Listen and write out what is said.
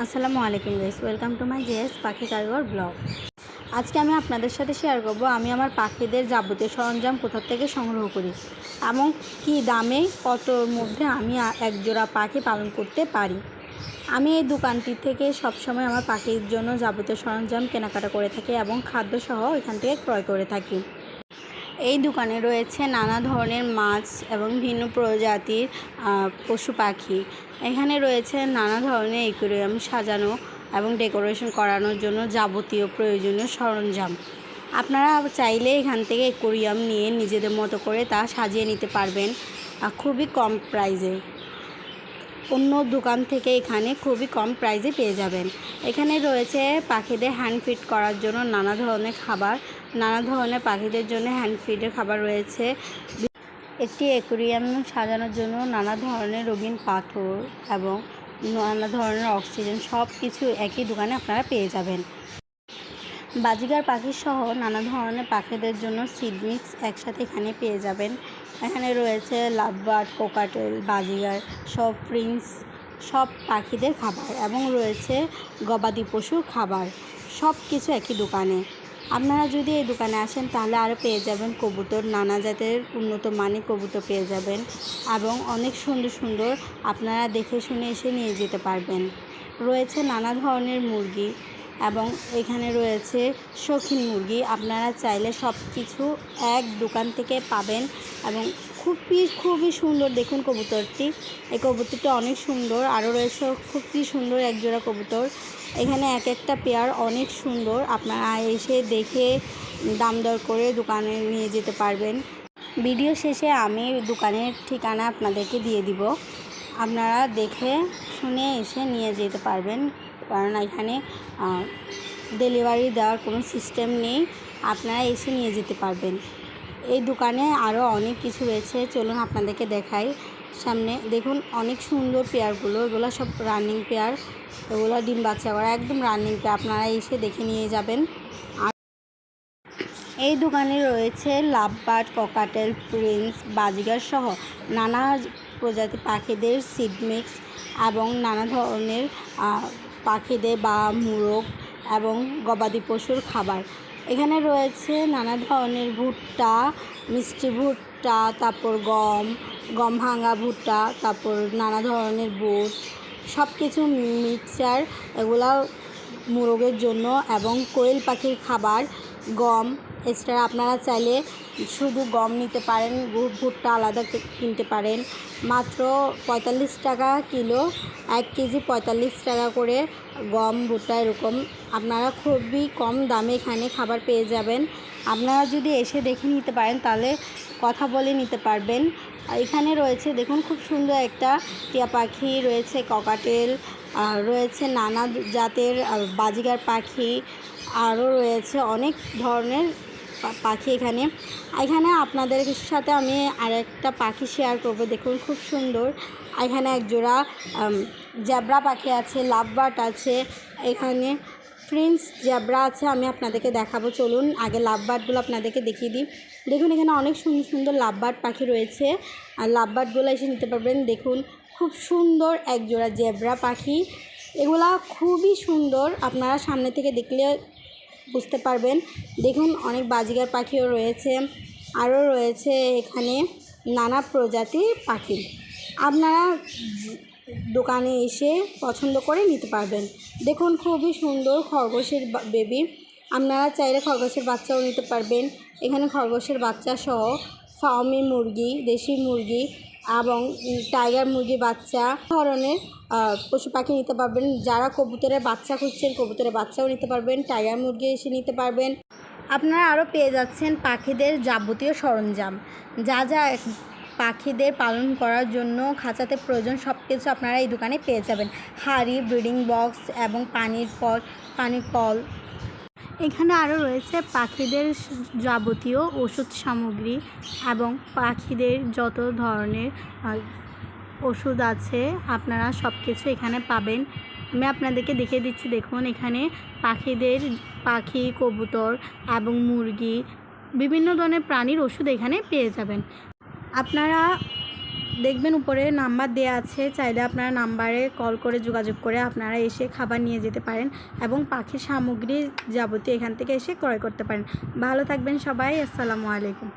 আসসালামু আলাইকুম guys welcome to my J S পাখি কারিগর ব্লগ আজকে আমি আপনাদের সাথে শেয়ার করব, আমি আমার পাখিদের যাবতীয় সরঞ্জাম কোথা থেকে সংগ্রহ করি এবং কি দামে, কতর মধ্যে আমি আ- এক জোড়া পাখি পালন করতে পারি। আমি এই দোকানটি থেকে সবসময় আমার পাখির জন্য যাবতীয় সরঞ্জাম কেনাকাটা করে থাকি এবং খাদ্যসহ এখান থেকে ক্রয় করে থাকি। এই দোকানে রয়েছে নানা ধরনের মাছ এবং ভিন্ন প্রজাতির পশু পাখি। এখানে রয়েছে নানা ধরনের একুরিয়াম সাজানো এবং ডেকোরেশন করানোর জন্য যাবতীয় প্রয়োজনীয় সরঞ্জাম। আপনারা চাইলে এখান থেকে একুরিয়াম নিয়ে নিজেদের মতো করে তা সাজিয়ে নিতে পারবেন খুবই কম প্রাইজে অন্য দোকান থেকে এখানে খুবই কম প্রাইসে পেয়ে যাবেন। এখানে রয়েছে পাখিদের হ্যান্ড ফিড করার জন্য নানা ধরনের খাবার, নানা ধরনের পাখিদের জন্য হ্যান্ড ফিডের খাবার রয়েছে। একটি অ্যাকোরিয়াম সাজানোর জন্য নানা ধরনের রঙিন পাথর এবং নানা ধরনের অক্সিজেন সব কিছু একই দোকানে আপনারা পেয়ে যাবেন। বাজিগার পাখি সহ নানা ধরনের পাখিদের জন্য সিড মিক্স একসাথে এখানে পেয়ে যাবেন। এখানে রয়েছে লাভবার্ড, কোকাটেল, বাজিগার, সব প্রিন্স, সব পাখিদের খাবার এবং রয়েছে গবাদি পশুর খাবার। সব কিছু একই দোকানে। আপনারা যদি এই দোকানে আসেন, তাহলে আরও পেয়ে যাবেন কবুতর। নানা জাতের উন্নত মানের কবুতর পেয়ে যাবেন এবং অনেক সুন্দর সুন্দর আপনারা দেখে শুনে এসে নিয়ে যেতে পারবেন। রয়েছে নানা ধরনের মুরগি। এবং এখানে রয়েছে শৌখিন মুরগি। আপনারা চাইলে সব কিছু এক দোকান থেকে পাবেন এবং খুবই খুবই সুন্দর। দেখুন কবুতরটি। এই কবুতরটি অনেক সুন্দর। আরও রয়েছে খুবই সুন্দর একজোড়া কবুতর। এখানে এক একটা পেয়ার অনেক সুন্দর। আপনারা এসে দেখে দাম দর করে দোকানে নিয়ে যেতে পারবেন। ভিডিও শেষে আমি দোকানের ঠিকানা আপনাদেরকে দিয়ে দিব। আপনারা দেখে, শুনে এসে নিয়ে যেতে পারবেন। কারণ এখানে ডেলিভারি দেওয়ার কোনো সিস্টেম নেই। আপনারা এসে নিয়ে যেতে পারবেন। এই দোকানে আরও অনেক কিছু রয়েছে। চলুন আপনাদেরকে দেখাই। সামনে দেখুন, অনেক সুন্দর পেয়ারগুলো এগুলো সব রানিং পেয়ার এগুলো ডিম বাচ্চা করা, একদম রানিং পেয়ার আপনারা এসে দেখে নিয়ে যাবেন। এই দোকানে রয়েছে লাভবার্ড ককাটেল প্রিন্স বাজিগার সহ নানা প্রজাতি পাখিদের সিড মিক্স এবং নানা ধরনের পাখিদের বা মুরগ এবং গবাদি পশুর খাবার। এখানে রয়েছে নানা ধরনের ভুট্টা, মিষ্টি ভুট্টা, তারপর গম গম ভাঙা ভুট্টা, তারপর নানা ধরনের বুট। সব কিছু মিক্সচার এগুলা মুরগের জন্য এবং কোয়েল পাখির খাবার গম। এছাড়া আপনারা চাইলে শুধু গম নিতে পারেন ভুট্টা আলাদা কিনতে পারেন। মাত্র পঁয়তাল্লিশ টাকা কিলো, এক কেজি পঁয়তাল্লিশ টাকা করে গম, ভুট্টা এরকম। আপনারা খুবই কম দামে এখানে খাবার পেয়ে যাবেন। আপনারা যদি এসে দেখে নিতে পারেন, তাহলে কথা বলে নিতে পারবেন। এখানে রয়েছে দেখুন খুব সুন্দর একটা টিয়া পাখি রয়েছে ককাটেল আর রয়েছে নানা জাতের আহ, বাজিগার পাখি আরও রয়েছে অনেক ধরনের পাখি এখানে। এখানে আপনাদের সাথে আমি আরেকটা পাখি শেয়ার করব দেখুন খুব সুন্দর। এখানে এক জোড়া জ্যাবরা পাখি আছে লাভবার্ড আছে এখানে প্রিন্স জ্যাবরা আছে, আমি আপনাদেরকে দেখাবো। চলুন, আগে লাভবার্ডগুলো আপনাদেরকে দেখিয়ে দিই। দেখুন, এখানে অনেক সুন্দর সুন্দর লাভবার্ড পাখি রয়েছে। আর লাভবার্ডগুলো এসে নিতে পারবেন। দেখুন, খুব সুন্দর এক জোড়া জেব্রা পাখি। এগুলা খুবই সুন্দর। আপনারা সামনে থেকে দেখলে বুঝতে পারবেন। দেখুন, অনেক বাজিগার পাখিও রয়েছে। আরও রয়েছে এখানে নানা প্রজাতির পাখি। আপনারা দোকানে এসে পছন্দ করে নিতে পারবেন। দেখুন, খুবই সুন্দর খরগোশের বেবি। আপনারা চাইলে খরগোশের বাচ্চাও নিতে পারবেন। এখানে খরগোশের বাচ্চা সহ ফার্মি মুরগি, দেশি মুরগি এবং টাইগার মুরগি বাচ্চা ধরনের পশু পাখি নিতে পারবেন। যারা কবুতরের বাচ্চা খুঁজছেন, কবুতরের বাচ্চাও নিতে পারবেন। টাইগার মুরগি এসে নিতে পারবেন। আপনারা আরও পেয়ে যাচ্ছেন পাখিদের যাবতীয় সরঞ্জাম। যা যা পাখিদের পালন করার জন্য খাঁচাতে প্রয়োজন সব কিছু আপনারা এই দোকানে পেয়ে যাবেন। হাঁড়ি, ব্রিডিং বক্স এবং পানির পট পানির কল। এখানে আরও রয়েছে পাখিদের যাবতীয় ওষুধ সামগ্রী এবং পাখিদের যত ধরনের ওষুধ আছে আপনারা সব কিছু এখানে পাবেন। আমি আপনাদেরকে দেখিয়ে দিচ্ছি, দেখুন এখানে পাখিদের, পাখি, কবুতর এবং মুরগি, বিভিন্ন ধরনের প্রাণীর ওষুধ এখানে পেয়ে যাবেন। আপনারা দেখবেন উপরে নাম্বার দেওয়া আছে, চাইলে আপনারা নাম্বারে কল করে যোগাযোগ করে আপনারা এসে খাবার নিয়ে যেতে পারেন এবং পাখির সামগ্রী যাবতীয় এখান থেকে এসে ক্রয় করতে পারেন। ভালো থাকবেন সবাই, আসসালামু আলাইকুম।